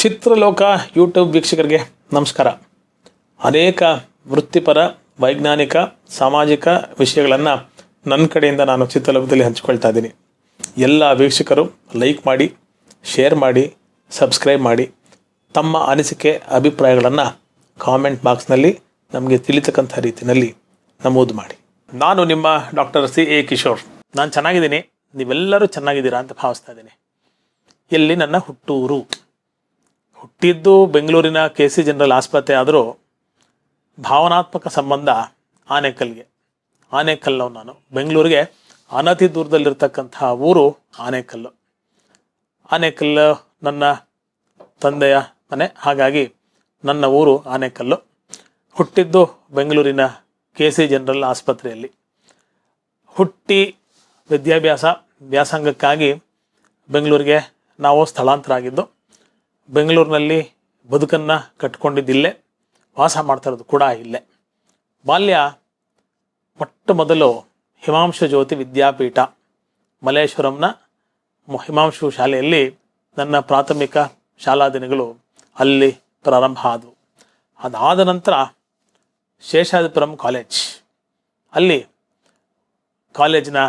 Chitraloka YouTube ವೀಕ್ಷಕರಿಗೆ ನಮಸ್ಕಾರ. ಅನೇಕ ವೃತ್ತಿಪರ, ವೈಜ್ಞಾನಿಕ, ಸಾಮಾಜಿಕ ವಿಷಯಗಳನ್ನು ನನ್ನ ಕಡೆಯಿಂದ ನಾನು ಚಿತ್ರಲೋಕದಲ್ಲಿ ಹಂಚಿಕೊಳ್ತಾ ಇದ್ದೀನಿ. ಎಲ್ಲ ವೀಕ್ಷಕರು ಲೈಕ್ ಮಾಡಿ, ಶೇರ್ ಮಾಡಿ, ಸಬ್ಸ್ಕ್ರೈಬ್ ಮಾಡಿ. ತಮ್ಮ ಅನಿಸಿಕೆ, ಅಭಿಪ್ರಾಯಗಳನ್ನು ಕಾಮೆಂಟ್ ಬಾಕ್ಸ್ನಲ್ಲಿ ನಮಗೆ ತಿಳಿತಕ್ಕಂಥ ರೀತಿಯಲ್ಲಿ ನಮೂದು ಮಾಡಿ. ನಾನು ನಿಮ್ಮ ಡಾಕ್ಟರ್ ಸಿ ಎ ಕಿಶೋರ್. ನಾನು ಚೆನ್ನಾಗಿದ್ದೀನಿ. ನೀವೆಲ್ಲರೂ ಚೆನ್ನಾಗಿದ್ದೀರಾ ಅಂತ ಭಾವಿಸ್ತಾ ಇದ್ದೀನಿ. ಎಲ್ಲಿ ನನ್ನ ಹುಟ್ಟೂರು. ಹುಟ್ಟಿದ್ದು ಬೆಂಗಳೂರಿನ ಕೆ ಸಿ ಜನರಲ್ ಆಸ್ಪತ್ರೆ ಆದರೂ ಭಾವನಾತ್ಮಕ ಸಂಬಂಧ ಆನೇಕಲ್ಗೆ ಆನೇಕಲ್ಲವ್ ನಾನು. ಬೆಂಗಳೂರಿಗೆ ಅನತಿ ದೂರದಲ್ಲಿರ್ತಕ್ಕಂತಹ ಊರು ಆನೇಕಲ್ಲು. ಆನೇಕಲ್ಲು ನನ್ನ ತಂದೆಯ ಮನೆ, ಹಾಗಾಗಿ ನನ್ನ ಊರು ಆನೇಕಲ್ಲು. ಹುಟ್ಟಿದ್ದು ಬೆಂಗಳೂರಿನ ಕೆ ಸಿ ಜನರಲ್ ಆಸ್ಪತ್ರೆಯಲ್ಲಿ. ಹುಟ್ಟಿ ವಿದ್ಯಾಭ್ಯಾಸ, ವ್ಯಾಸಂಗಕ್ಕಾಗಿ ಬೆಂಗಳೂರಿಗೆ ನಾವು ಸ್ಥಳಾಂತರ ಆಗಿದ್ದು ಬೆಂಗಳೂರಿನಲ್ಲಿ ಬದುಕನ್ನು ಕಟ್ಕೊಂಡಿದ್ದಿಲ್ಲೇ, ವಾಸ ಮಾಡ್ತಾ ಇರೋದು ಕೂಡ ಇಲ್ಲೇ. ಬಾಲ್ಯ ಮೊಟ್ಟ ಮೊದಲು ಹಿಮಾಂಶು ಜ್ಯೋತಿ ವಿದ್ಯಾಪೀಠ, ಮಲ್ಲೇಶ್ವರಂನ ಮ- ಹಿಮಾಂಶು ಶಾಲೆಯಲ್ಲಿ ನನ್ನ ಪ್ರಾಥಮಿಕ ಶಾಲಾ ದಿನಗಳು ಅಲ್ಲಿ ಪ್ರಾರಂಭ ಆದವು. ಅದಾದ ನಂತರ ಶೇಷಾದಿಪುರಂ ಕಾಲೇಜ್. ಅಲ್ಲಿ ಕಾಲೇಜಿನ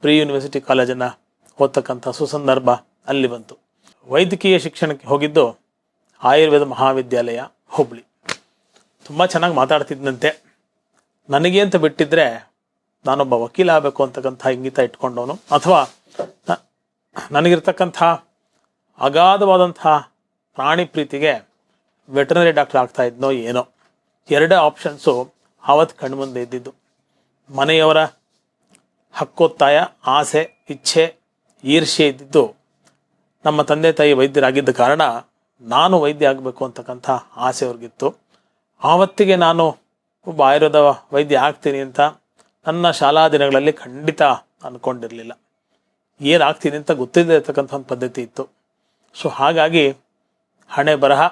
ಪ್ರೀ ಯೂನಿವರ್ಸಿಟಿ ಕಾಲೇಜನ್ನು ಓದ್ತಕ್ಕಂಥ ಸುಸಂದರ್ಭ ಅಲ್ಲಿ ಬಂತು. ವೈದ್ಯಕೀಯ ಶಿಕ್ಷಣಕ್ಕೆ ಹೋಗಿದ್ದು ಆಯುರ್ವೇದ ಮಹಾವಿದ್ಯಾಲಯ, ಹುಬ್ಳಿ. ತುಂಬ ಚೆನ್ನಾಗಿ ಮಾತಾಡ್ತಿದ್ದಂತೆ ನನಗೆ ಅಂತ ಬಿಟ್ಟಿದ್ರೆ ನಾನೊಬ್ಬ ವಕೀಲ ಆಗಬೇಕು ಅಂತಕ್ಕಂಥ ಇಂಗಿತ ಇಟ್ಕೊಂಡವನು. ಅಥವಾ ನನಗಿರ್ತಕ್ಕಂಥ ಅಗಾಧವಾದಂಥ ಪ್ರಾಣಿ ಪ್ರೀತಿಗೆ ವೆಟರ್ನರಿ ಡಾಕ್ಟರ್ ಆಗ್ತಾ ಇದ್ನೋ ಏನೋ. ಎರಡೇ ಆಪ್ಷನ್ಸು ಆವತ್ತು ಕಣ್ಮುಂದೆ ಇದ್ದಿದ್ದು. ಮನೆಯವರ ಹಕ್ಕೊತ್ತಾಯ, ಆಸೆ, ಇಚ್ಛೆ ಈರ್ಷೆ ಇದ್ದಿದ್ದು ನಮ್ಮ ತಂದೆ ತಾಯಿ ವೈದ್ಯರಾಗಿದ್ದ ಕಾರಣ ನಾನು ವೈದ್ಯ ಆಗಬೇಕು ಅಂತಕ್ಕಂಥ ಆಸೆ ಅವ್ರಿಗಿತ್ತು. ಆವತ್ತಿಗೆ ನಾನು ಒಬ್ಬ ಆಯುರ್ವೇದ ವೈದ್ಯ ಆಗ್ತೀನಿ ಅಂತ ನನ್ನ ಶಾಲಾ ದಿನಗಳಲ್ಲಿ ಖಂಡಿತ ಅಂದ್ಕೊಂಡಿರಲಿಲ್ಲ ಏನಾಗ್ತೀನಿ ಅಂತ ಗೊತ್ತಿಲ್ಲದೆ ಇರತಕ್ಕಂಥ ಒಂದು ಪದ್ಧತಿ ಇತ್ತು. ಸೊ ಹಾಗಾಗಿ ಹಣೆ ಬರಹ,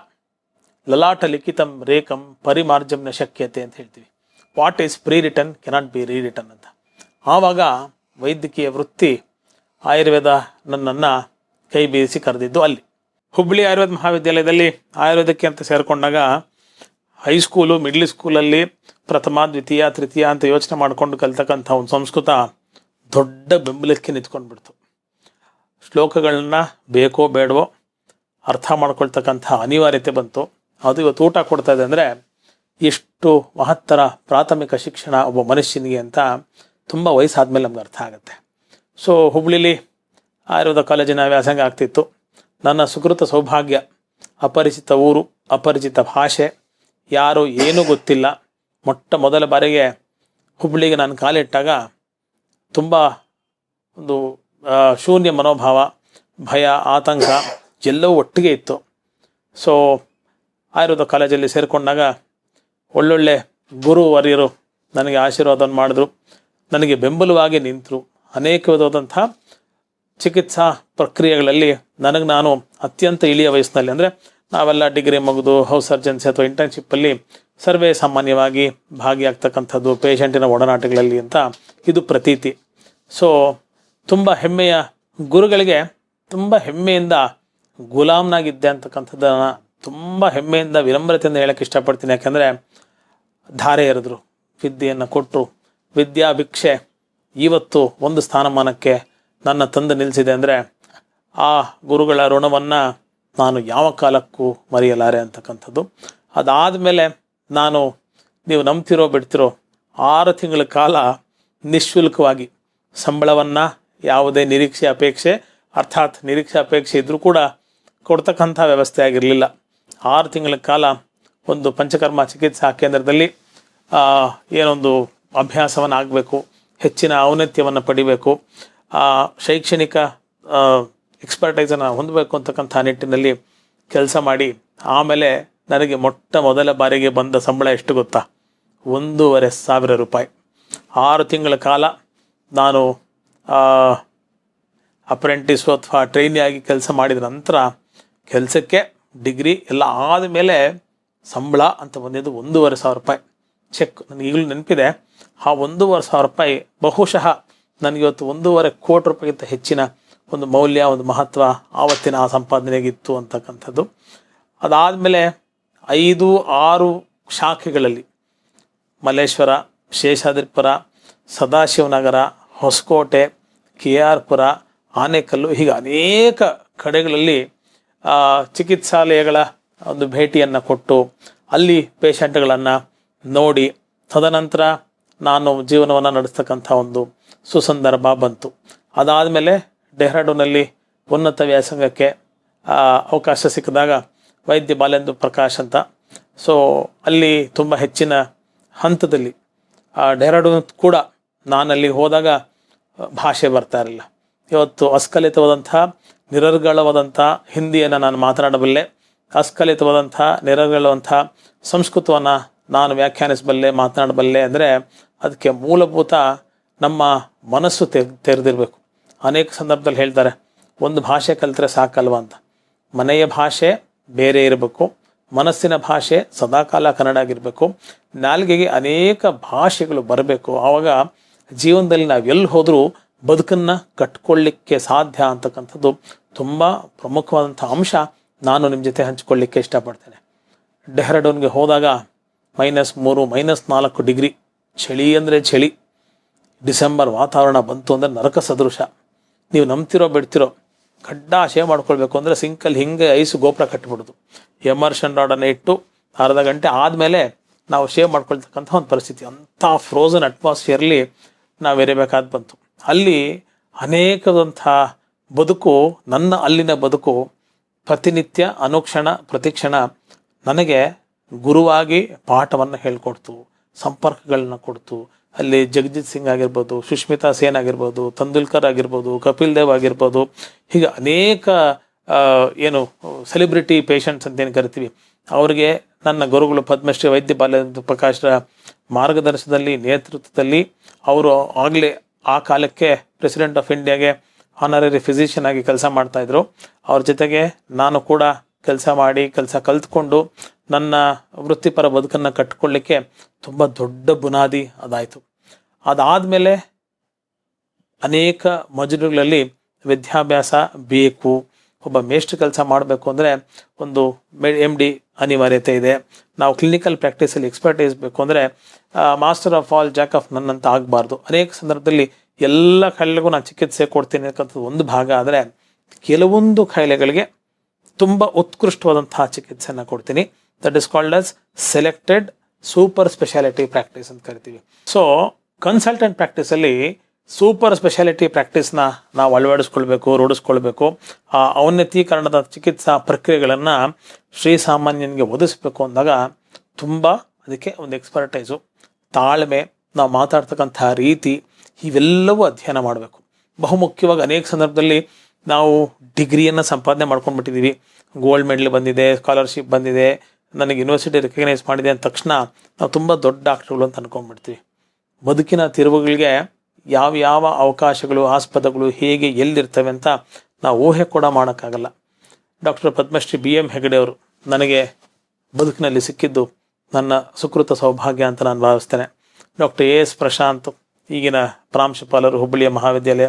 ಲಲಾಟ ಲಿಖಿತಂ ರೇಖಂ ಪರಿಮಾರ್ಜಂನ ಶಕ್ಯತೆ ಅಂತ ಹೇಳ್ತೀವಿ. What is pre return cannot be re return ಅಂತ. ಆವಾಗ ವೈದ್ಯಕೀಯ ವೃತ್ತಿ ಆಯುರ್ವೇದ ನನ್ನನ್ನು ಕೈ ಬೀಸಿ ಕರೆದಿದ್ದು ಅಲ್ಲಿ. ಹುಬ್ಬಳ್ಳಿ ಆಯುರ್ವೇದ ಮಹಾವಿದ್ಯಾಲಯದಲ್ಲಿ ಆಯುರ್ವೇದಕ್ಕೆ ಅಂತ ಸೇರಿಕೊಂಡಾಗ ಹೈಸ್ಕೂಲು ಮಿಡ್ಲ್ ಸ್ಕೂಲಲ್ಲಿ ಪ್ರಥಮ, ದ್ವಿತೀಯ, ತೃತೀಯ ಅಂತ ಯೋಚನೆ ಮಾಡಿಕೊಂಡು ಕಲ್ತಕ್ಕಂಥ ಒಂದು ಸಂಸ್ಕೃತ ದೊಡ್ಡ ಬೆಂಬಲಕ್ಕೆ ನಿಂತ್ಕೊಂಡ್ಬಿಡ್ತು. ಶ್ಲೋಕಗಳನ್ನ ಬೇಕೋ ಬೇಡವೋ ಅರ್ಥ ಮಾಡ್ಕೊಳ್ತಕ್ಕಂಥ ಅನಿವಾರ್ಯತೆ ಬಂತು. ಅದು ಇವತ್ತು ಊಟ ಕೊಡ್ತಾ ಇದೆ ಅಂದರೆ ಎಷ್ಟು ಮಹತ್ತರ ಪ್ರಾಥಮಿಕ ಶಿಕ್ಷಣ ಒಬ್ಬ ಮನುಷ್ಯನಿಗೆ ಅಂತ ತುಂಬ ವಯಸ್ಸಾದ್ಮೇಲೆ ನಮ್ಗೆ ಅರ್ಥ ಆಗುತ್ತೆ. ಸೊ ಹುಬ್ಳಿಲಿ ಆಯುರ್ವೇದ ಕಾಲೇಜಿನ ವ್ಯಾಸಂಗ ಆಗ್ತಿತ್ತು. ನನ್ನ ಸುಕೃತ ಸೌಭಾಗ್ಯ, ಅಪರಿಚಿತ ಊರು, ಅಪರಿಚಿತ ಭಾಷೆ, ಯಾರು ಏನೂ ಗೊತ್ತಿಲ್ಲ. ಮೊಟ್ಟ ಮೊದಲ ಬಾರಿಗೆ ಹುಬ್ಬಳ್ಳಿಗೆ ನಾನು ಕಾಲಿಟ್ಟಾಗ ತುಂಬ ಒಂದು ಶೂನ್ಯ ಮನೋಭಾವ, ಭಯ, ಆತಂಕ ಎಲ್ಲವೂ ಒಟ್ಟಿಗೆ ಇತ್ತು. ಸೊ ಆಯುರ್ವೇದ ಕಾಲೇಜಲ್ಲಿ ಸೇರಿಕೊಂಡಾಗ ಒಳ್ಳೊಳ್ಳೆ ಗುರುವರ್ಯರು ನನಗೆ ಆಶೀರ್ವಾದವನ್ನು ಮಾಡಿದ್ರು. ನನಗೆ ಬೆಂಬಲವಾಗಿ ನಿಂತರು. ಅನೇಕ ವಿಧವಾದಂಥ ಚಿಕಿತ್ಸಾ ಪ್ರಕ್ರಿಯೆಗಳಲ್ಲಿ ನನಗೆ ನಾನು ಅತ್ಯಂತ ಇಳಿಯ ವಯಸ್ಸಿನಲ್ಲಿ ಅಂದರೆ ನಾವೆಲ್ಲ ಡಿಗ್ರಿ ಮುಗಿದು ಹೌಸ್ ಸರ್ಜನ್ಸಿ ಅಥವಾ ಇಂಟರ್ನ್ಶಿಪ್ಪಲ್ಲಿ ಸರ್ವೇ ಸಾಮಾನ್ಯವಾಗಿ ಭಾಗಿಯಾಗ್ತಕ್ಕಂಥದ್ದು ಪೇಷಂಟಿನ ಒಡನಾಟಗಳಲ್ಲಿ ಅಂತ ಇದು ಪ್ರತೀತಿ. ಸೊ ತುಂಬ ಹೆಮ್ಮೆಯ ಗುರುಗಳಿಗೆ ತುಂಬ ಹೆಮ್ಮೆಯಿಂದ ಗುಲಾಮ್ನಾಗಿದ್ದೆ ಅಂತಕ್ಕಂಥದ್ದನ್ನು ತುಂಬ ಹೆಮ್ಮೆಯಿಂದ ವಿನಮ್ರತೆಯಿಂದ ಹೇಳಕ್ಕೆ ಇಷ್ಟಪಡ್ತೀನಿ. ಯಾಕೆಂದರೆ ಧಾರೆ ಎರೆದ್ರು, ವಿದ್ಯೆಯನ್ನು ಕೊಟ್ಟರು ವಿದ್ಯಾಭಿಕ್ಷೆ ಇವತ್ತು ಒಂದು ಸ್ಥಾನಮಾನಕ್ಕೆ ನನ್ನ ತಂದು ನಿಲ್ಲಿಸಿದೆ ಅಂದರೆ, ಆ ಗುರುಗಳ ಋಣವನ್ನು ನಾನು ಯಾವ ಕಾಲಕ್ಕೂ ಮರೆಯಲಾರೆ ಅಂತಕ್ಕಂಥದ್ದು. ಅದಾದಮೇಲೆ ನಾನು ನೀವು ನಂಬ್ತಿರೋ ಬಿಡ್ತಿರೋ ಆರು ತಿಂಗಳ ಕಾಲ ನಿಶುಲ್ಕವಾಗಿ ಸಂಬಳವನ್ನು ಯಾವುದೇ ನಿರೀಕ್ಷೆ ಅಪೇಕ್ಷೆ, ಅರ್ಥಾತ್ ನಿರೀಕ್ಷೆ ಅಪೇಕ್ಷೆ ಇದ್ದರೂ ಕೂಡ ಕೊಡ್ತಕ್ಕಂಥ ವ್ಯವಸ್ಥೆ ಆಗಿರಲಿಲ್ಲ. ಆರು ತಿಂಗಳ ಕಾಲ ಒಂದು ಪಂಚಕರ್ಮ ಚಿಕಿತ್ಸಾ ಕೇಂದ್ರದಲ್ಲಿ ಏನೊಂದು ಅಭ್ಯಾಸವನ್ನು ಆಗಬೇಕು ಹೆಚ್ಚಿನ ಔನ್ನತ್ಯವನ್ನು ಪಡಿಬೇಕು. ಆ, ಶೈಕ್ಷಣಿಕ ಎಕ್ಸ್ಪರ್ಟೈಸನ್ನು ಹೊಂದಬೇಕು ಅಂತಕ್ಕಂಥ ನಿಟ್ಟಿನಲ್ಲಿ ಕೆಲಸ ಮಾಡಿ ಆಮೇಲೆ ನನಗೆ ಮೊಟ್ಟ ಮೊದಲ ಬಾರಿಗೆ ಬಂದ ಸಂಬಳ ಎಷ್ಟು ಗೊತ್ತಾ? ಒಂದೂವರೆ ಸಾವಿರ ರೂಪಾಯಿ. ಆರು ತಿಂಗಳ ಕಾಲ ನಾನು ಅಪ್ರೆಂಟಿಸು ಅಥವಾ ಟ್ರೈನಿ ಆಗಿ ಕೆಲಸ ಮಾಡಿದ ನಂತರ ಕೆಲಸಕ್ಕೆ ಡಿಗ್ರಿ ಎಲ್ಲ ಆದಮೇಲೆ ಸಂಬಳ ಅಂತ ಬಂದಿದ್ದು ಒಂದೂವರೆ ಸಾವಿರ ರೂಪಾಯಿ. ಚೆಕ್ ನನಗೆ ಈಗಲೂ ನೆನಪಿದೆ. ಆ ಒಂದೂವರೆ ಸಾವಿರ ರೂಪಾಯಿ ಬಹುಶಃ ನನಗೆ ಇವತ್ತು ಒಂದೂವರೆ ಕೋಟಿ ರೂಪಾಯಿಗಿಂತ ಹೆಚ್ಚಿನ ಒಂದು ಮೌಲ್ಯ, ಒಂದು ಮಹತ್ವ ಆವತ್ತಿನ ಆ ಸಂಪಾದನೆಗಿತ್ತು ಅಂತಕ್ಕಂಥದ್ದು. ಅದಾದಮೇಲೆ ಐದು, ಆರು ಶಾಖೆಗಳಲ್ಲಿ ಮಲ್ಲೇಶ್ವರ, ಶೇಷಾದ್ರಿಪುರ, ಸದಾಶಿವನಗರ, ಹೊಸಕೋಟೆ, ಕೆ ಆರ್ ಪುರ, ಆನೇಕಲ್ಲು, ಹೀಗೆ ಅನೇಕ ಕಡೆಗಳಲ್ಲಿ ಚಿಕಿತ್ಸಾಲಯಗಳ ಒಂದು ಭೇಟಿಯನ್ನು ಕೊಟ್ಟು ಅಲ್ಲಿ ಪೇಷಂಟ್ಗಳನ್ನು ನೋಡಿ, ತದನಂತರ ನಾನು ಜೀವನವನ್ನು ನಡೆಸ್ತಕ್ಕಂಥ ಒಂದು ಸುಸಂದರ್ಭ ಬಂತು. ಅದಾದಮೇಲೆ ಡೆಹ್ರಾಡೂನಲ್ಲಿ ಉನ್ನತ ವ್ಯಾಸಂಗಕ್ಕೆ ಅವಕಾಶ ಸಿಕ್ಕಿದಾಗ ವೈದ್ಯ ಬಾಲೇಂದ್ರ ಪ್ರಕಾಶ್ ಅಂತ. ಸೊ ಅಲ್ಲಿ ತುಂಬ ಹೆಚ್ಚಿನ ಹಂತದಲ್ಲಿ, ಆ, ಡೆಹ್ರಾಡೂನ್ ಕೂಡ ನಾನಲ್ಲಿ ಹೋದಾಗ ಭಾಷೆ ಬರ್ತಾ ಇರಲಿಲ್ಲ. ಇವತ್ತು ಅಸ್ಖಲಿತವಾದಂಥ ನಿರರ್ಗಳವಾದಂಥ ಹಿಂದಿಯನ್ನು ನಾನು ಮಾತನಾಡಬಲ್ಲೆ. ಅಸ್ಖಲಿತವಾದಂಥ ನಿರರ್ಗಳವಂಥ ಸಂಸ್ಕೃತವನ್ನು ನಾನು ವ್ಯಾಖ್ಯಾನಿಸಬಲ್ಲೆ, ಮಾತನಾಡಬಲ್ಲೆ ಅಂದರೆ, ಅದಕ್ಕೆ ಮೂಲಭೂತ ನಮ್ಮ ಮನಸ್ಸು ತೆರ್ ತೆರೆದಿರಬೇಕು. ಅನೇಕ ಸಂದರ್ಭದಲ್ಲಿ ಹೇಳ್ತಾರೆ, ಒಂದು ಭಾಷೆ ಕಲಿತರೆ ಸಾಕಲ್ವ ಅಂತ. ಮನೆಯ ಭಾಷೆ ಬೇರೆ ಇರಬೇಕು. ಮನಸ್ಸಿನ ಭಾಷೆ ಸದಾಕಾಲ ಕನ್ನಡ ಆಗಿರಬೇಕು. ನಾಲ್ಗೆಗೆ ಅನೇಕ ಭಾಷೆಗಳು ಬರಬೇಕು. ಆವಾಗ ಜೀವನದಲ್ಲಿ ನಾವು ಎಲ್ಲಿ ಹೋದರೂ ಬದುಕನ್ನು ಕಟ್ಕೊಳ್ಳಿಕ್ಕೆ ಸಾಧ್ಯ ಅಂತಕ್ಕಂಥದ್ದು ತುಂಬ ಪ್ರಮುಖವಾದಂಥ ಅಂಶ ನಾನು ನಿಮ್ಮ ಜೊತೆ ಹಂಚಿಕೊಳ್ಳಿಕ್ಕೆ ಇಷ್ಟಪಡ್ತೇನೆ. ಡೆಹ್ರಾಡೂನ್ಗೆ ಹೋದಾಗ ಮೈನಸ್ ಮೂರು, ಮೈನಸ್ ನಾಲ್ಕು ಡಿಗ್ರಿ. ಚಳಿ ಅಂದರೆ ಚಳಿ. ಡಿಸೆಂಬರ್ ವಾತಾವರಣ ಬಂತು ಅಂದರೆ ನರಕ ಸದೃಶ. ನೀವು ನಂಬ್ತಿರೋ, ಬಿಡ್ತಿರೋ ಗಡ್ಡ ಆಶಯ ಮಾಡ್ಕೊಳ್ಬೇಕು ಅಂದರೆ ಸಿಂಕಲ್ಲಿ ಹಿಂಗೆ ಐಸು ಗೋಪುರ ಕಟ್ಟಿಬಿಡೋದು ಎಮರ್ಷನ್ ರಾಡನ್ನು ಇಟ್ಟು ಅರ್ಧ ಗಂಟೆ ಆದಮೇಲೆ ನಾವು ಶೇವ್ ಮಾಡ್ಕೊಳ್ತಕ್ಕಂಥ ಒಂದು ಪರಿಸ್ಥಿತಿ. ಅಂಥ ಫ್ರೋಝನ್ ಅಟ್ಮಾಸ್ಫಿಯರ್ಲಿ ನಾವು ಇರಬೇಕಾದ ಬಂತು. ಅಲ್ಲಿ ಅನೇಕದಂಥ ಬದುಕು, ನನ್ನ ಅಲ್ಲಿನ ಬದುಕು, ಪ್ರತಿನಿತ್ಯ, ಅನುಕ್ಷಣ, ಪ್ರತಿಕ್ಷಣ ನನಗೆ ಗುರುವಾಗಿ ಪಾಠವನ್ನು ಹೇಳ್ಕೊಡ್ತು, ಸಂಪರ್ಕಗಳನ್ನ ಕೊಡ್ತು. ಅಲ್ಲಿ ಜಗಜಿತ್ ಸಿಂಗ್ ಆಗಿರ್ಬೋದು, ಸುಷ್ಮಿತಾ ಸೇನ್ ಆಗಿರ್ಬೋದು, ತಂದೂಲ್ಕರ್ ಆಗಿರ್ಬೋದು, ಕಪಿಲ್ ದೇವ್ ಆಗಿರ್ಬೋದು, ಹೀಗೆ ಅನೇಕ ಏನು ಸೆಲೆಬ್ರಿಟಿ ಪೇಷಂಟ್ಸ್ ಅಂತ ಏನು ಕರಿತೀವಿ. ಅವರಿಗೆ ನನ್ನ ಗುರುಗಳು ಪದ್ಮಶ್ರೀ ವೈದ್ಯ ಬಾಲ್ಯ ಪ್ರಕಾಶರ ಮಾರ್ಗದರ್ಶನದಲ್ಲಿ, ನೇತೃತ್ವದಲ್ಲಿ ಅವರು ಆಗಲೇ ಆ ಕಾಲಕ್ಕೆ ಪ್ರೆಸಿಡೆಂಟ್ ಆಫ್ ಇಂಡಿಯಾಗೆ ಆನರರಿ ಫಿಸಿಷಿಯನ್ ಆಗಿ ಕೆಲಸ ಮಾಡ್ತಾಯಿದ್ರು ಅವ್ರ ಜೊತೆಗೆ ನಾನು ಕೂಡ ಕೆಲಸ ಮಾಡಿ, ಕೆಲಸ ಕಲ್ತ್ಕೊಂಡು ನನ್ನ ವೃತ್ತಿಪರ ಬದುಕನ್ನು ಕಟ್ಟಿಕೊಳ್ಳಿಕ್ಕೆ ತುಂಬ ದೊಡ್ಡ ಬುನಾದಿ ಅದಾಯಿತು. ಅದಾದಮೇಲೆ ಅನೇಕ ಮಜಲುಗಳಲ್ಲಿ ವಿದ್ಯಾಭ್ಯಾಸ ಬೇಕು. ಒಬ್ಬ ಮೇಷ್ಟ್ರ ಕೆಲಸ ಮಾಡಬೇಕು ಅಂದರೆ ಒಂದು ಮೆ ಎಂ ಡಿ ಅನಿವಾರ್ಯತೆ ಇದೆ. ನಾವು ಕ್ಲಿನಿಕಲ್ ಪ್ರಾಕ್ಟೀಸಲ್ಲಿ ಎಕ್ಸ್ಪರ್ಟೈಸ್ ಬೇಕು ಅಂದರೆ master of all jack of none ಅಂತ ಆಗಬಾರ್ದು. ಅನೇಕ ಸಂದರ್ಭದಲ್ಲಿ ಎಲ್ಲ ಕಾಯಿಲೆಗೂ ನಾನು ಚಿಕಿತ್ಸೆ ಕೊಡ್ತೀನಿ ಅಂತಕ್ಕಂಥದ್ದು ಒಂದು ಭಾಗ ಆದರೆ, ಕೆಲವೊಂದು ಕಾಯಿಲೆಗಳಿಗೆ ತುಂಬ ಉತ್ಕೃಷ್ಟವಾದಂತಹ ಚಿಕಿತ್ಸೆಯನ್ನು ಕೊಡ್ತೀನಿ. That is called as selected super speciality practice ಅಂತ ಕರಿತೀವಿ. ಸೊ ಕನ್ಸಲ್ಟೆಂಟ್ ಪ್ರಾಕ್ಟೀಸಲ್ಲಿ ಸೂಪರ್ ಸ್ಪೆಷಾಲಿಟಿ ಪ್ರಾಕ್ಟೀಸ್ನ ನಾವು ಅಳವಡಿಸ್ಕೊಳ್ಬೇಕು, ರೂಢಿಸ್ಕೊಳ್ಬೇಕು. ಆ ಔನ್ನತೀಕರಣದ ಚಿಕಿತ್ಸಾ ಪ್ರಕ್ರಿಯೆಗಳನ್ನು ಶ್ರೀಸಾಮಾನ್ಯನಿಗೆ ಒದಗಿಸ್ಬೇಕು ಅಂದಾಗ ತುಂಬ ಅದಕ್ಕೆ ಒಂದು ಎಕ್ಸ್ಪರ್ಟೈಸು ತಾಳ್ಮೆ, ನಾವು ಮಾತಾಡ್ತಕ್ಕಂಥ ರೀತಿ, ಇವೆಲ್ಲವೂ ಅಧ್ಯಯನ ಮಾಡಬೇಕು. ಬಹುಮುಖ್ಯವಾಗಿ ಅನೇಕ ಸಂದರ್ಭದಲ್ಲಿ ನಾವು ಡಿಗ್ರಿಯನ್ನು ಸಂಪಾದನೆ ಮಾಡ್ಕೊಂಡ್ಬಿಟ್ಟಿದ್ದೀವಿ ಗೋಲ್ಡ್ ಮೆಡಲ್ ಬಂದಿದೆ ಸ್ಕಾಲರ್ಶಿಪ್ ಬಂದಿದೆ ನನಗೆ ಯೂನಿವರ್ಸಿಟಿ ರೆಕಗ್ನೈಸ್ ಮಾಡಿದೆ ಅಂದ ತಕ್ಷಣ ನಾವು ತುಂಬ ದೊಡ್ಡ ಡಾಕ್ಟ್ರುಗಳು ಅಂತ ಅನ್ಕೊಂಡ್ಬಿಡ್ತೀವಿ. ಬದುಕಿನ ತಿರುವುಗಳಿಗೆ ಯಾವ ಯಾವ ಅವಕಾಶಗಳು, ಆಸ್ಪದಗಳು ಹೇಗೆ ಎಲ್ಲಿರ್ತವೆ ಅಂತ ನಾವು ಊಹೆ ಕೂಡ ಮಾಡೋಕ್ಕಾಗಲ್ಲ. Doctor Padmashri B M Hegde ಅವರು ನನಗೆ ಬದುಕಿನಲ್ಲಿ ಸಿಕ್ಕಿದ್ದು ನನ್ನ ಸುಕೃತ ಸೌಭಾಗ್ಯ ಅಂತ ನಾನು ಭಾವಿಸ್ತೇನೆ. ಡಾಕ್ಟರ್ ಎ ಎಸ್ ಪ್ರಶಾಂತ್, ಈಗಿನ ಪ್ರಾಂಶುಪಾಲರು, ಹುಬ್ಬಳ್ಳಿಯ ಮಹಾವಿದ್ಯಾಲಯ,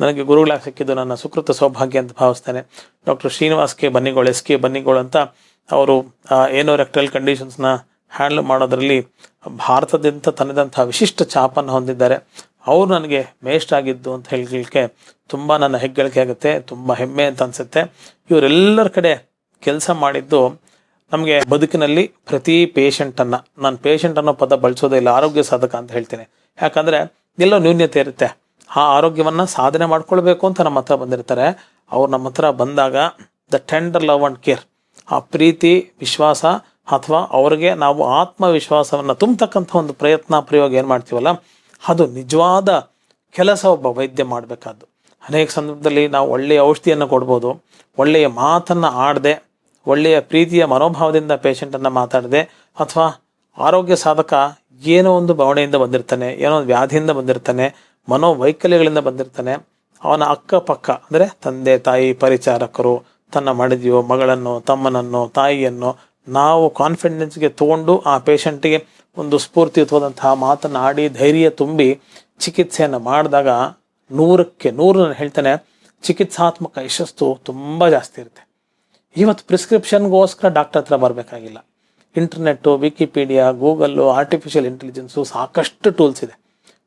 ನನಗೆ ಗುರುಗಳಾಗಿ ಸಿಕ್ಕಿದ್ದು ನನ್ನ ಸುಕೃತ ಸೌಭಾಗ್ಯ ಅಂತ ಭಾವಿಸ್ತೇನೆ. Doctor Srinivas K Bannigol, S K Bannigol ಅಂತ ಅವರು ಏನೋ ರೆಕ್ಟಲ್ ಕಂಡೀಷನ್ಸ್ನ ಹ್ಯಾಂಡಲ್ ಮಾಡೋದರಲ್ಲಿ ಭಾರತದಿಂದ ತನ್ನದಂಥ ವಿಶಿಷ್ಟ ಛಾಪನ್ನು ಹೊಂದಿದ್ದಾರೆ. ಅವರು ನನಗೆ ಮೇಸ್ಟ್ ಆಗಿದ್ದು ಅಂತ ಹೇಳಲಿಕ್ಕೆ ತುಂಬ ನನ್ನ ಹೆಗ್ಗಳಿಕೆ ಆಗುತ್ತೆ, ತುಂಬ ಹೆಮ್ಮೆ ಅಂತ ಅನಿಸುತ್ತೆ. ಇವರೆಲ್ಲರ ಕಡೆ ಕೆಲಸ ಮಾಡಿದ್ದು ನಮಗೆ ಬದುಕಿನಲ್ಲಿ ಪ್ರತಿ ಪೇಷಂಟನ್ನು ನಾನು ಪೇಷಂಟ್ ಅನ್ನೋ ಪದ ಬಳಸೋದೇ ಇಲ್ಲ, ಆರೋಗ್ಯ ಸಾಧಕ ಅಂತ ಹೇಳ್ತೀನಿ. ಯಾಕಂದರೆ ಎಲ್ಲೋ ನ್ಯೂನ್ಯತೆ ಇರುತ್ತೆ. ಆ ಆರೋಗ್ಯವನ್ನು ಸಾಧನೆ ಮಾಡ್ಕೊಳ್ಬೇಕು ಅಂತ ನಮ್ಮ ಹತ್ರ ಬಂದಿರ್ತಾರೆ. ಅವ್ರು ನಮ್ಮ ಹತ್ರ ಬಂದಾಗ the tender love and care ಆ ಪ್ರೀತಿ, ವಿಶ್ವಾಸ ಅಥವಾ ಅವ್ರಿಗೆ ನಾವು ಆತ್ಮವಿಶ್ವಾಸವನ್ನು ತುಂಬತಕ್ಕಂಥ ಒಂದು ಪ್ರಯತ್ನ, ಪ್ರಯೋಗ ಏನು ಮಾಡ್ತೀವಲ್ಲ, ಅದು ನಿಜವಾದ ಕೆಲಸ ಒಬ್ಬ ವೈದ್ಯ ಮಾಡಬೇಕಾದ್ದು. ಅನೇಕ ಸಂದರ್ಭದಲ್ಲಿ ನಾವು ಒಳ್ಳೆಯ ಔಷಧಿಯನ್ನು ಕೊಡ್ಬೋದು, ಒಳ್ಳೆಯ ಮಾತನ್ನು ಆಡದೆ, ಒಳ್ಳೆಯ ಪ್ರೀತಿಯ ಮನೋಭಾವದಿಂದ ಪೇಷಂಟನ್ನು ಮಾತಾಡದೆ, ಅಥವಾ ಆರೋಗ್ಯ ಸಾಧಕ ಏನೋ ಒಂದು ಭಾವನೆಯಿಂದ ಬಂದಿರ್ತಾನೆ, ಏನೋ ಒಂದು ವ್ಯಾಧಿಯಿಂದ ಬಂದಿರ್ತಾನೆ, ಮನೋವೈಕಲ್ಯಗಳಿಂದ ಬಂದಿರ್ತಾನೆ, ಅವನ ಅಕ್ಕಪಕ್ಕ ಅಂದರೆ ತಂದೆ, ತಾಯಿ, ಪರಿಚಾರಕರು ತನ್ನ ಮಡದಿಯೋ, ಮಗಳನ್ನು, ತಮ್ಮನನ್ನು, ತಾಯಿಯನ್ನು ನಾವು ಕಾನ್ಫಿಡೆನ್ಸ್ಗೆ ತಗೊಂಡು ಆ ಪೇಷಂಟಿಗೆ ಒಂದು ಸ್ಫೂರ್ತಿಯುತವಾದಂತಹ ಮಾತನ್ನು ಆಡಿ ಧೈರ್ಯ ತುಂಬಿ ಚಿಕಿತ್ಸೆಯನ್ನು ಮಾಡಿದಾಗ ನೂರಕ್ಕೆ ನೂರು ನಾನು ಹೇಳ್ತೇನೆ, ಚಿಕಿತ್ಸಾತ್ಮಕ ಯಶಸ್ಸು ತುಂಬ ಜಾಸ್ತಿ ಇರುತ್ತೆ. ಇವತ್ತು ಪ್ರಿಸ್ಕ್ರಿಪ್ಷನ್ಗೋಸ್ಕರ ಡಾಕ್ಟರ್ ಹತ್ರ ಬರಬೇಕಾಗಿಲ್ಲ. Internet Wikipedia Google artificial intelligence ಸಾಕಷ್ಟು ಟೂಲ್ಸ್ ಇದೆ.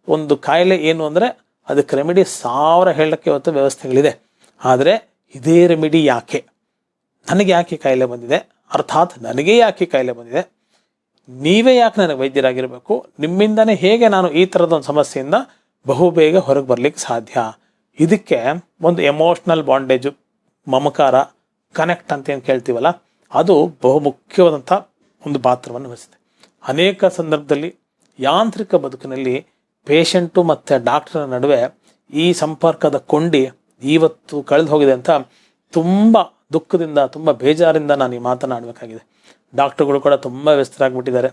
ಒಂದು ಕಾಯಿಲೆ ಏನು ಅಂದರೆ ಅದಕ್ಕೆ ರೆಮಿಡಿ ಸಾವಿರ ಹೇಳೋಕ್ಕೆ ಇವತ್ತು ವ್ಯವಸ್ಥೆಗಳಿದೆ. ಆದರೆ ಇದೇ ರೆಮಿಡಿ ಯಾಕೆ? ನನಗೆ ಯಾಕೆ ಕಾಯಿಲೆ ಬಂದಿದೆ? ಅರ್ಥಾತ್ ನನಗೆ ಯಾಕೆ ಕಾಯಿಲೆ ಬಂದಿದೆ? ನೀವೇ ಯಾಕೆ ನನಗೆ ವೈದ್ಯರಾಗಿರಬೇಕು? ನಿಮ್ಮಿಂದನೇ ಹೇಗೆ ನಾನು ಈ ಥರದ ಒಂದು ಸಮಸ್ಯೆಯಿಂದ ಬಹುಬೇಗ ಹೊರಗೆ ಬರ್ಲಿಕ್ಕೆ ಸಾಧ್ಯ? ಇದಕ್ಕೆ ಒಂದು ಎಮೋಷ್ನಲ್ ಬಾಂಡೇಜು ಮಮಕಾರ ಕನೆಕ್ಟ್ ಅಂತ ಏನು ಕೇಳ್ತೀವಲ್ಲ, ಅದು ಬಹು ಮುಖ್ಯವಾದಂಥ ಒಂದು ಪಾತ್ರವನ್ನು ವಹಿಸುತ್ತೆ. ಅನೇಕ ಸಂದರ್ಭದಲ್ಲಿ ಯಾಂತ್ರಿಕ ಬದುಕಿನಲ್ಲಿ ಪೇಷಂಟು ಮತ್ತು ಡಾಕ್ಟರ್ ನಡುವೆ ಈ ಸಂಪರ್ಕದ ಕೊಂಡಿ ಇವತ್ತು ಕಳೆದು ಹೋಗಿದೆ ಅಂತ ತುಂಬ ದುಃಖದಿಂದ, ತುಂಬ ಬೇಜಾರಿಂದ ನಾನು ಈ ಮಾತನಾಡಬೇಕಾಗಿದೆ ಡಾಕ್ಟ್ರುಗಳು ಕೂಡ ತುಂಬ ವ್ಯಸ್ತರಾಗ್ಬಿಟ್ಟಿದ್ದಾರೆ.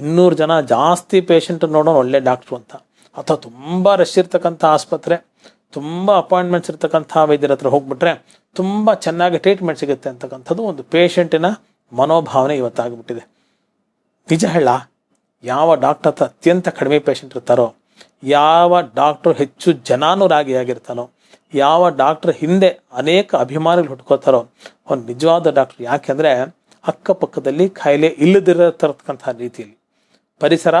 ಇನ್ನೂರು ಜನ ಜಾಸ್ತಿ ಪೇಷಂಟ್ ನೋಡೋಣ ಒಳ್ಳೆ ಡಾಕ್ಟ್ರು ಅಂತ. ಅಥವಾ ತುಂಬ ರಶ್ ಇರ್ತಕ್ಕಂಥ ಆಸ್ಪತ್ರೆ, ತುಂಬ ಅಪಾಯಿಂಟ್ಮೆಂಟ್ಸ್ ಇರ್ತಕ್ಕಂಥ ವೈದ್ಯರ ಹತ್ರ ಹೋಗ್ಬಿಟ್ರೆ ತುಂಬ ಚೆನ್ನಾಗಿ ಟ್ರೀಟ್ಮೆಂಟ್ ಸಿಗುತ್ತೆ ಅಂತಕ್ಕಂಥದ್ದು ಒಂದು ಪೇಷಂಟಿನ ಮನೋಭಾವನೆ ಇವತ್ತಾಗ್ಬಿಟ್ಟಿದೆ. ನಿಜ ಹೇಳ, ಯಾವ ಡಾಕ್ಟರ್ ಹತ್ರ ಅತ್ಯಂತ ಕಡಿಮೆ ಪೇಷಂಟ್ ಇರ್ತಾರೋ, ಯಾವ ಡಾಕ್ಟರ್ ಹೆಚ್ಚು ಜನಾನುರಾಗಿಯಾಗಿರ್ತಾನೋ ಯಾವ ಡಾಕ್ಟರ್ ಹಿಂದೆ ಅನೇಕ ಅಭಿಮಾನಿಗಳು ಹುಟ್ಕೋತಾರೋ ಅವ್ನು ನಿಜವಾದ ಡಾಕ್ಟರ್ ಯಾಕೆಂದರೆ ಅಕ್ಕಪಕ್ಕದಲ್ಲಿ ಕಾಯಿಲೆ ಇಲ್ಲದಿರತಕ್ಕಂಥ ರೀತಿಯಲ್ಲಿ. ಪರಿಸರ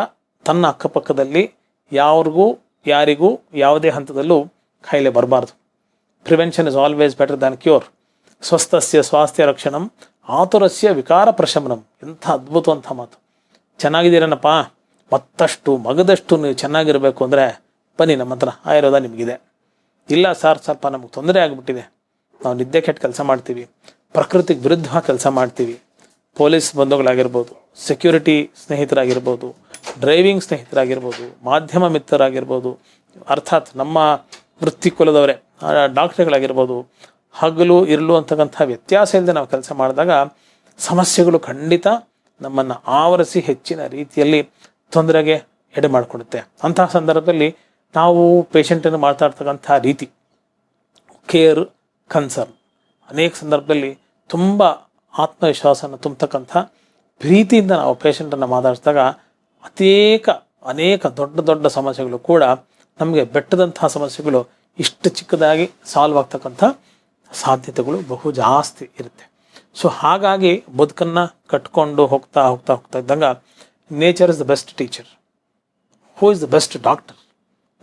ತನ್ನ ಅಕ್ಕಪಕ್ಕದಲ್ಲಿ ಯಾರಿಗೂ ಯಾರಿಗೂ ಯಾವುದೇ ಹಂತದಲ್ಲೂ ಕಾಯಿಲೆ ಬರಬಾರ್ದು. Prevention is always better than cure. ಸ್ವಸ್ಥಸ್ಯ, ಸ್ವಾಸ್ಥ್ಯ ರಕ್ಷಣಂ, ಆತುರಸ್ಯ ವಿಕಾರ ಪ್ರಶಮನಂ. ಎಂಥ ಅದ್ಭುತವಂಥ ಮಾತು. ಚೆನ್ನಾಗಿದ್ದೀರನಪ್ಪ? ಮತ್ತಷ್ಟು ಮಗದಷ್ಟು ನೀವು ಚೆನ್ನಾಗಿರಬೇಕು ಅಂದರೆ ಬನ್ನಿ ನಮ್ಮ ಹತ್ರ, ಆಯುರ್ವೇದ ನಿಮಗಿದೆ. ಇಲ್ಲ ಸರ್, ಸ್ವಲ್ಪ ನಮಗೆ ತೊಂದರೆ ಆಗಿಬಿಟ್ಟಿದೆ. ನಾವು ನಿದ್ದೆ ಕೆಟ್ಟ ಕೆಲಸ ಮಾಡ್ತೀವಿ. ಪ್ರಕೃತಿಗೆ ವಿರುದ್ಧವಾಗಿ ಕೆಲಸ ಮಾಡ್ತೀವಿ. ಪೊಲೀಸ್ ಬಂಧುಗಳಾಗಿರ್ಬೋದು ಸೆಕ್ಯೂರಿಟಿ ಸ್ನೇಹಿತರಾಗಿರ್ಬೋದು, ಡ್ರೈವಿಂಗ್ ಸ್ನೇಹಿತರಾಗಿರ್ಬೋದು, ಮಾಧ್ಯಮ ಮಿತ್ರರಾಗಿರ್ಬೋದು, ಅರ್ಥಾತ್ ನಮ್ಮ ವೃತ್ತಿ ಕುಲದವರೇ ಡಾಕ್ಟ್ರುಗಳಾಗಿರ್ಬೋದು, ಹಗಲು, ಇರಲು ಅಂತಕ್ಕಂಥ ವ್ಯತ್ಯಾಸ ಇಲ್ಲದೆ ನಾವು ಕೆಲಸ ಮಾಡಿದಾಗ ಸಮಸ್ಯೆಗಳು ಖಂಡಿತ ನಮ್ಮನ್ನು ಆವರಿಸಿ ಹೆಚ್ಚಿನ ರೀತಿಯಲ್ಲಿ ತೊಂದರೆಗೆ ಎಡೆ ಮಾಡಿಕೊಡುತ್ತೆ. ಅಂತಹ ಸಂದರ್ಭದಲ್ಲಿ ನಾವು ಪೇಷಂಟನ್ನು ಮಾತಾಡ್ತಕ್ಕಂಥ ರೀತಿ ಕೇರ್ ಕನ್ಸರ್ನ್ ಅನೇಕ ಸಂದರ್ಭದಲ್ಲಿ ತುಂಬ ಆತ್ಮವಿಶ್ವಾಸನ ತುಂಬತಕ್ಕಂಥ ಪ್ರೀತಿಯಿಂದ ನಾವು ಪೇಷಂಟನ್ನು ಮಾತಾಡಿಸಿದಾಗ ಅನೇಕ ಅನೇಕ ದೊಡ್ಡ ದೊಡ್ಡ ಸಮಸ್ಯೆಗಳು ಕೂಡ ನಮಗೆ ಬೆಟ್ಟದಂತಹ ಸಮಸ್ಯೆಗಳು ಇಷ್ಟು ಚಿಕ್ಕದಾಗಿ ಸಾಲ್ವ್ ಆಗ್ತಕ್ಕಂಥ ಸಾಧ್ಯತೆಗಳು ಬಹು ಜಾಸ್ತಿ ಇರುತ್ತೆ. ಸೊ ಹಾಗಾಗಿ ಬದುಕನ್ನು ಕಟ್ಕೊಂಡು ಹೋಗ್ತಾ ಹೋಗ್ತಾ ಹೋಗ್ತಾ ಇದ್ದಂಗ nature is the best teacher who is the best doctor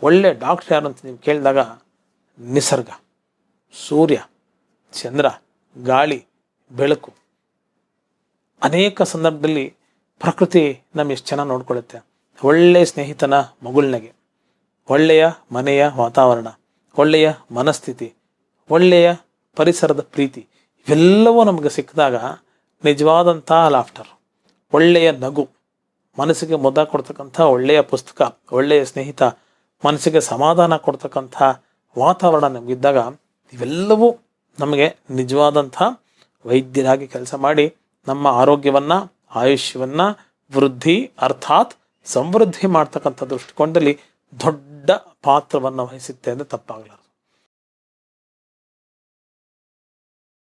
ಒಳ್ಳೆ ಡಾಕ್ಟರ್ ಯಾರು ಅಂತ ನೀವು ಕೇಳಿದಾಗ ನಿಸರ್ಗ, ಸೂರ್ಯ, ಚಂದ್ರ, ಗಾಳಿ, ಬೆಳಕು. ಅನೇಕ ಸಂದರ್ಭದಲ್ಲಿ ಪ್ರಕೃತಿ ನಮ್ಮ ಎಷ್ಟು ಚೆನ್ನಾಗಿ ನೋಡ್ಕೊಳ್ಳುತ್ತೆ. ಒಳ್ಳೆಯ ಸ್ನೇಹಿತನ ಮಗುಳ್ನಗೆ. ಒಳ್ಳೆಯ ಮನೆಯ ವಾತಾವರಣ, ಒಳ್ಳೆಯ ಮನಸ್ಥಿತಿ, ಒಳ್ಳೆಯ ಪರಿಸರದ ಪ್ರೀತಿ, ಇವೆಲ್ಲವೂ ನಮಗೆ ಸಿಕ್ಕಿದಾಗ ನಿಜವಾದಂಥ ಲಾಫ್ಟರ್ ಒಳ್ಳೆಯ ನಗು, ಮನಸ್ಸಿಗೆ ಮುದ್ದ ಕೊಡ್ತಕ್ಕಂಥ ಒಳ್ಳೆಯ ಪುಸ್ತಕ, ಒಳ್ಳೆಯ ಸ್ನೇಹಿತ ಮನಸ್ಸಿಗೆ ಸಮಾಧಾನ ಕೊಡ್ತಕ್ಕಂಥ ವಾತಾವರಣ ನಮಗಿದ್ದಾಗ ಇವೆಲ್ಲವೂ ನಮಗೆ ನಿಜವಾದಂಥ ವೈದ್ಯರಾಗಿ ಕೆಲಸ ಮಾಡಿ ನಮ್ಮ ಆರೋಗ್ಯವನ್ನು, ಆಯುಷ್ಯವನ್ನು ವೃದ್ಧಿ ಅರ್ಥಾತ್ ಸಮೃದ್ಧಿ ಮಾಡ್ತಕ್ಕಂಥ ದೃಷ್ಟಿಕೋನದಲ್ಲಿ ದೊಡ್ಡ ಪಾತ್ರವನ್ನು ವಹಿಸುತ್ತೆ ಅಂದರೆ ತಪ್ಪಾಗಲಾರದು.